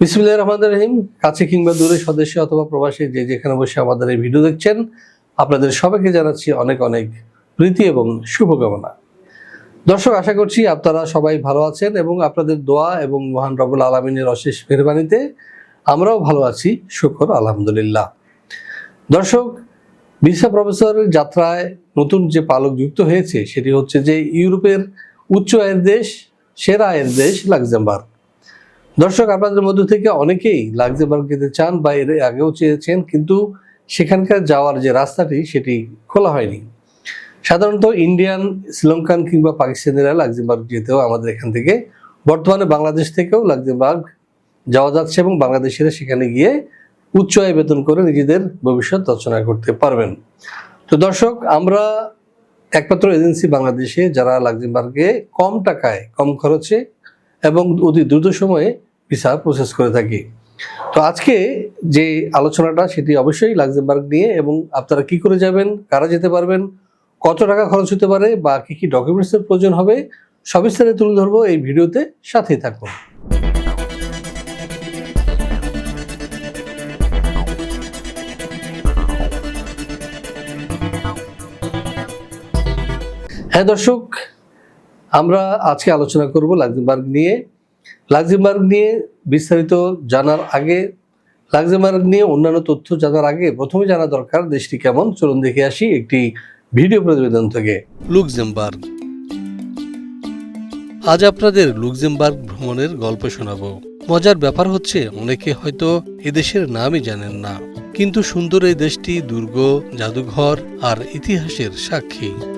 বিসমুল্লাহ রহমান রহিম, কাছে কিংবা দূরে সদস্য অথবা প্রবাসী যে যেখানে বসে আমাদের এই ভিডিও দেখছেন, আপনাদের সবাইকে জানাচ্ছি অনেক অনেক প্রীতি এবং শুভকামনা। দর্শক, আশা করছি আপনারা সবাই ভালো আছেন এবং আপনাদের দোয়া এবং মহান রবুল আলমিনের অশেষ মেহরবানিতে আমরাও ভালো আছি, শুকর, আলহামদুলিল্লাহ। দর্শক ভিসা প্রফেসরের যাত্রায় নতুন যে পালক যুক্ত হয়েছে, সেটি হচ্ছে যে ইউরোপের উচ্চ আয়ের দেশ, সেরা আয়ের দেশ লাক্সেমবার্গ। দর্শক, আপনাদের মধ্য থেকে অনেকেই লাক্সেমবার্গ যেতে চান বা এর আগেও চেয়েছেন, কিন্তু সেখানকার যাওয়ার যে রাস্তাটি, সেটি খোলা হয়নি। সাধারণত ইন্ডিয়ান, শ্রীলঙ্কান কিংবা পাকিস্তানিরা লাক্সেমবার্গ যেতেও আমাদের এখান থেকে, বর্তমানে বাংলাদেশ থেকেও লাক্সেমবার্গ যাওয়া যাচ্ছে এবং বাংলাদেশিরা সেখানে গিয়ে উচ্চ আয় বেতন করে নিজেদের ভবিষ্যৎ রচনা করতে পারবেন। তো দর্শক, আমরা একমাত্র এজেন্সি বাংলাদেশে যারা লাক্সেমবার্গে কম টাকায়, কম খরচে এবং অতি দ্রুত সময়ে ভিসা প্রসেস করে থাকি। তো আজকে যে আলোচনাটা, সেটি অবশ্যই লাক্সেমবার্গ নিয়ে এবং আপনারা কি করে যাবেন, কারা যেতে পারবেন, কত টাকা খরচ হতে পারে বা কি কি ডকুমেন্টসের প্রয়োজন হবে, সবিস্তারে তুলে ধরবো এই ভিডিওতে। সাথেই থাকুন। হ্যাঁ দর্শক, আমরা আজকে আলোচনা করব লাক্সেমবার্গ নিয়ে। লাক্সেমবার্গ নিয়ে বিস্তারিত জানার আগে, লাক্সেমবার্গ নিয়ে অন্যান্য তথ্য জানার আগে প্রথমে জানা দরকার দেশটি কেমন? চলুন দেখে আসি একটি ভিডিও প্রতিবেদন থেকে। লুক্সেমবার্গ। আজ আপনাদের লুক্সেমবার্গ ভ্রমণের গল্প শোনাবো। মজার ব্যাপার হচ্ছে, অনেকে হয়তো এদেশের নামই জানেন না। কিন্তু সুন্দর এই দেশটি দুর্গ, জাদুঘর আর ইতিহাসের সাক্ষী।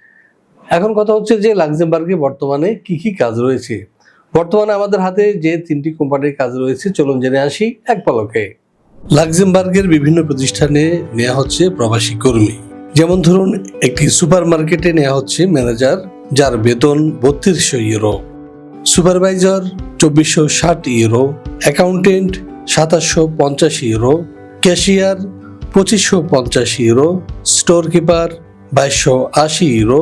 এখন কথা হচ্ছে যে লাক্সেমবার্গে বর্তমানে কি কি কাজ রয়েছে। বর্তমানে আমাদের হাতে যে তিনটি কোম্পানির কাজ রয়েছে, চলুন জেনে আসি এক পলকে। লাক্সেমবার্গের বিভিন্ন প্রতিষ্ঠানে নেওয়া হচ্ছে প্রবাসী কর্মী। যেমন ধরুন, একটি সুপার মার্কেটে নেওয়া হচ্ছে ম্যানেজার, যার বেতন বত্রিশশো ইউরো। সুপারভাইজার, চব্বিশশো ষাট ইউরো। অ্যাকাউন্টেন্ট, সাতাশশো পঞ্চাশ ইউরো। ক্যাশিয়ার, পঁচিশশো পঞ্চাশ ইউরো। স্টোর কিপার বাইশশো আশি ইউরো।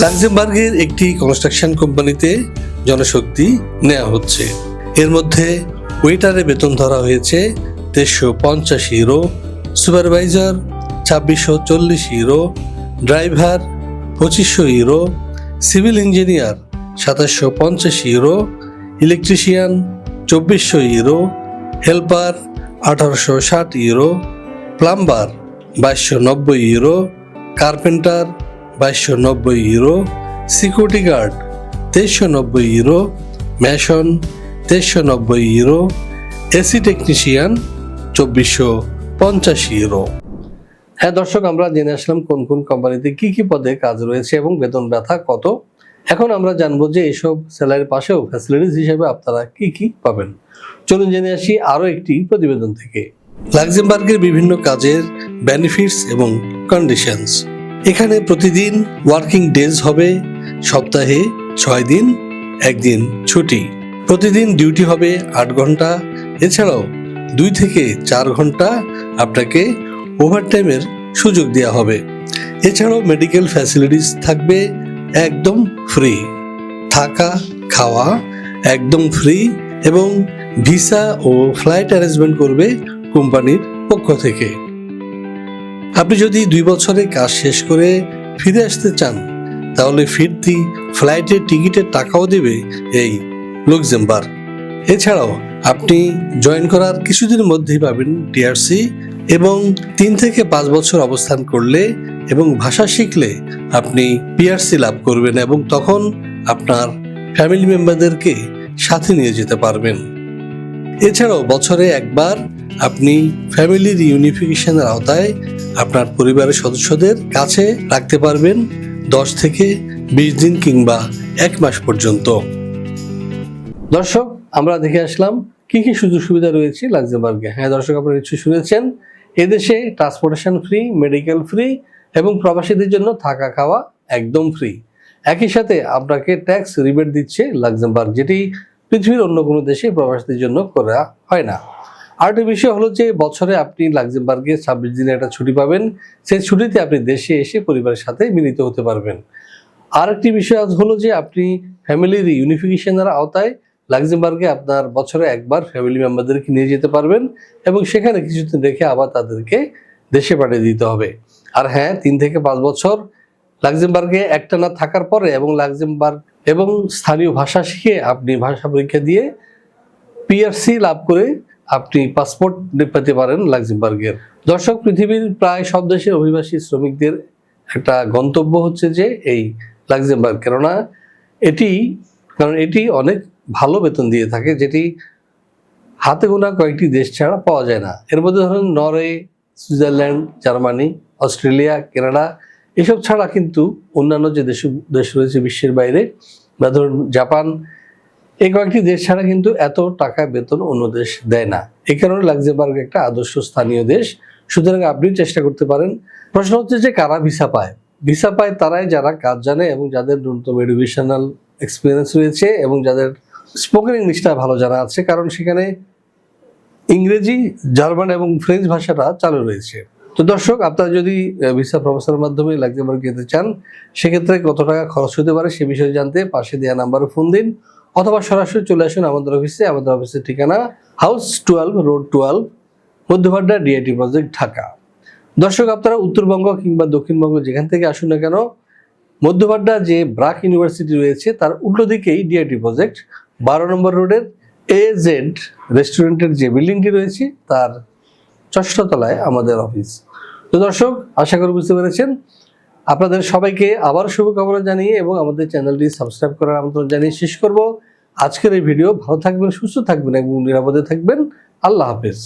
লাক্সেমবার্গের একটি কনস্ট্রাকশন কোম্পানিতে জনশক্তি নেওয়া হচ্ছে। এর মধ্যে ওয়েটারে বেতন ধরা হয়েছে তেইশশো পঞ্চাশ ইউরো সুপারভাইজার ছাব্বিশশো চল্লিশ ইউরো ড্রাইভার পঁচিশশো ইউরো সিভিল ইঞ্জিনিয়ার সাতাশশো পঞ্চাশ ইউরো ইলেকট্রিশিয়ান চব্বিশশো ইউরো হেল্পার আঠারোশো ষাট ইউরো প্লাম্বার বাইশশো নব্বই ইউরো কার্পেন্টার বাইশশো নব্বই ইউরো, সিকিউরিটি গার্ড তেইশশো নব্বই ইউরো, ম্যাশন তেইশশো নব্বই ইউরো, এসি টেকনিশিয়ান চব্বিশশো পঞ্চাশ ইউরো। হ্যাঁ দর্শক, আমরা জেনে আসলাম কোন কোন কোম্পানিতে কি কি পদে কাজ রয়েছে এবং বেতন ব্যথা কত। এখন আমরা জানব যে এইসব স্যালারির পাশেও ফ্যাসিলিটিস হিসেবে আপনারা কি কি পাবেন। চলুন জেনে আসি আরও একটি প্রতিবেদন থেকে। লাক্সেমবার্গের বিভিন্ন কাজের বেনিফিটস এবং কন্ডিশনস এখানে প্রতিদিন ওয়ার্কিং ডেজ হবে, সপ্তাহে ছয় দিন, একদিন ছুটি। প্রতিদিন ডিউটি হবে আট ঘণ্টা, এছাড়াও দুই থেকে চার ঘণ্টা আপনাকে ওভারটাইমের সুযোগ দেওয়া হবে। এছাড়াও মেডিকেল ফ্যাসিলিটিস থাকবে একদম ফ্রি থাকা, খাওয়া একদম ফ্রি এবং ভিসা ও ফ্লাইট অ্যারেঞ্জমেন্ট করবে কোম্পানির পক্ষ থেকে। আপনি যদি দুই বছরে কাজ শেষ করে ফিরে আসতে চান, তাহলে ফিরতি ফ্লাইটের টিকিটের টাকাও দেবে এই লুক্সেমবার্গ। এছাড়াও আপনি জয়েন করার কিছুদিনের মধ্যেই পাবেন টিআরসি এবং তিন থেকে পাঁচ বছর অবস্থান করলে এবং ভাষা শিখলে আপনি পিআরসি লাভ করবেন এবং তখন আপনার ফ্যামিলি মেম্বারদেরকে সাথে নিয়ে যেতে পারবেন। এছাড়াও বছরে একবার আপনি ফ্যামিলির ইউনিফিকেশনের আওতায় আপনার পরিবারের সদস্যদের কাছে রাখতে পারবেন দশ থেকে বিশ দিন কিংবা এক মাস পর্যন্ত। দর্শক, আমরা দেখে আসলাম কি কি সুযোগ সুবিধা রয়েছে লাক্সেমবার্গে। হ্যাঁ দর্শক, আপনারা নিশ্চয়ই শুনেছেন, এদেশে ট্রান্সপোর্টেশন ফ্রি মেডিকেল ফ্রি এবং প্রবাসীদের জন্য থাকা খাওয়া একদম ফ্রি একই সাথে আপনাকে ট্যাক্স রিবেট দিচ্ছে লাক্সেমবার্গ, যেটি পৃথিবীর অন্য কোনো দেশে প্রবাসীদের জন্য করা হয় না। আরেকটা বিষয় হলো যে বছরে আপনি লাক্সেমবার্গে ছাব্বিশ দিনে একটা ছুটি পাবেন। সেই ছুটিতে আপনি দেশে এসে পরিবারের সাথে মিলিত হতে পারবেন। আরেকটি বিষয় হলো যে আপনি ফ্যামিলির ইউনিফিকেশনের আওতায় লাক্সেমবার্গে আপনার বছরে একবার ফ্যামিলি মেম্বারদেরকে নিয়ে যেতে পারবেন এবং সেখানে কিছুদিন রেখে আবার তাদেরকে দেশে পাঠিয়ে দিতে হবে। আর হ্যাঁ তিন থেকে পাঁচ বছর লাক্সেমবার্গে একটা না থাকার পরে এবং লাক্সেমবার্গ এবং স্থানীয় ভাষা শিখে আপনি ভাষা পরীক্ষা দিয়ে পিআরসি লাভ করে আপনি পাসপোর্ট পেতে পারেন লাক্সেমবার্গের। দর্শক, পৃথিবীর প্রায় সব দেশের অভিবাসী শ্রমিকদের একটা গন্তব্য হচ্ছে যে এই লাক্সেমবার্গ। কেননা এটি, কারণ এটি অনেক ভালো বেতন দিয়ে থাকে, যেটি হাতে গোনা কয়েকটি দেশ ছাড়া পাওয়া যায় না। এর মধ্যে ধরুন Norway, Switzerland, Germany, Australia, Canada, এসব ছাড়া কিন্তু অন্যান্য যে দেশ দেশ রয়েছে বিশ্বের বাইরে, বা ধরুন জাপান এই কয়েকটি দেশ ছাড়া কিন্তু এত টাকা বেতন অন্য দেশ দেয় না। এই কারণে লাক্সেমবার্গ একটা আদর্শ স্থানীয় দেশ। সুতরাং আপনি চেষ্টা করতে পারেন। প্রশ্ন হচ্ছে যে কারা ভিসা পায়? ভিসা পায় তারাই যারা কাজ জানে এবং যাদের ন্যূনতম এডুকেশনাল এক্সপিরিয়েন্স রয়েছে এবং যাদের স্পোকেন ইংলিশটা ভালো জানা আছে, কারণ সেখানে ইংরেজি, জার্মান এবং ফ্রেঞ্চ ভাষাটা চালু রয়েছে। তো দর্শক, আপনারা যদি ভিসা প্রফেসরের মাধ্যমে লাক্সেমবার্গ যেতে চান, সেক্ষেত্রে কত টাকা খরচ হতে পারে সে বিষয়ে জানতে পাশে দেওয়া নাম্বারে ফোন দিন। অথবা সরাসরি চলে আসুন আমাদের অফিসে আমাদের অফিসের ঠিকানা house twelve road twelve Madhyabadda DIT project Dhaka. দর্শক, আপনারা উত্তরবঙ্গ কিংবা দক্ষিণবঙ্গ যেখান থেকে আসুন না কেন মধ্যভাড্ডা যে ব্রাক ইউনিভার্সিটি রয়েছে, তার উল্টো দিকেই ডিআইটি প্রজেক্ট বারো নম্বর রোডের এ জেড রেস্টুরেন্টের যে বিল্ডিংটি রয়েছে, তার ষষ্ঠ তলায় আমাদের অফিস তো দর্শক, আশা করি বুঝতে পেরেছেন আপনাদের সবাইকে আবার শুভকামনা জানিয়ে এবং আমাদের চ্যানেলটি সাবস্ক্রাইব করার আমন্ত্রণ জানিয়ে শেষ করব। আজকের এই ভিডিও ভালো থাকবেন, সুস্থ থাকবেন এবং নিরাপদে থাকবেন। আল্লাহ হাফেজ।